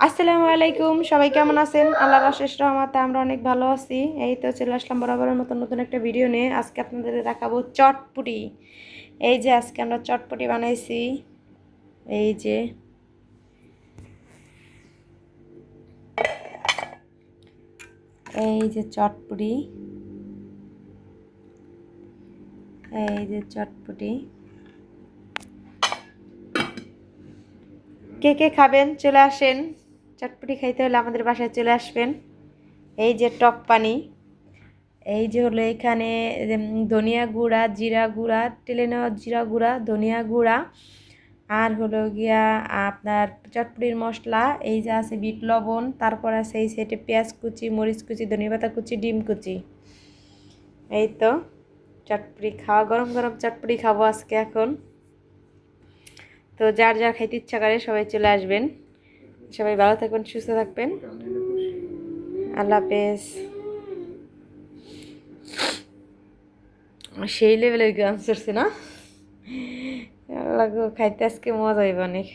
আসসালামু আলাইকুম, সবাই কেমন আছেন? আল্লাহর আশেষ রহমাতে আমরা অনেক ভালো আছি। এই তো চলে আসলাম বরাবরের মতন নতুন একটা ভিডিও নিয়ে। আজকে আপনাদের দেখাবো চটপুটি। এই যে আজকে আমরা চটপুটি বানাইছি। এই যে। এই যে চটপুটি। এই যে চটপুটি। কে কে খাবেন? চলে আসেন। চটপটি খাইতে হলে আমাদের বাসায় চলে আসবেন। এই যে টক পানি, এই যে হলো এখানে ধনিয়া গুঁড়া, জিরা গুঁড়া টেলে নেওয়া জিরা গুঁড়া, ধনিয়া গুঁড়া, আর হলো গিয়া আপনার চটপটির মশলা, এই যে আছে বিট লবণ, তারপর আছে এই সাইডে পেঁয়াজ কুচি, মরিচ কুচি, ধনিয়া পাতা কুচি, ডিম কুচি। এই তো চটপটি খাওয়া, গরম গরম চটপটি খাব আজকে এখন। তো যার যার খাইতে ইচ্ছা করে সবাই চলে আসবেন। সবাই ভালো থাকবেন, সুস্থ থাকবেন। আল্লাহ হাফেজ। সেই লেভেলের গান চলছে না? খাইতে আজকে মজা হইব অনেক।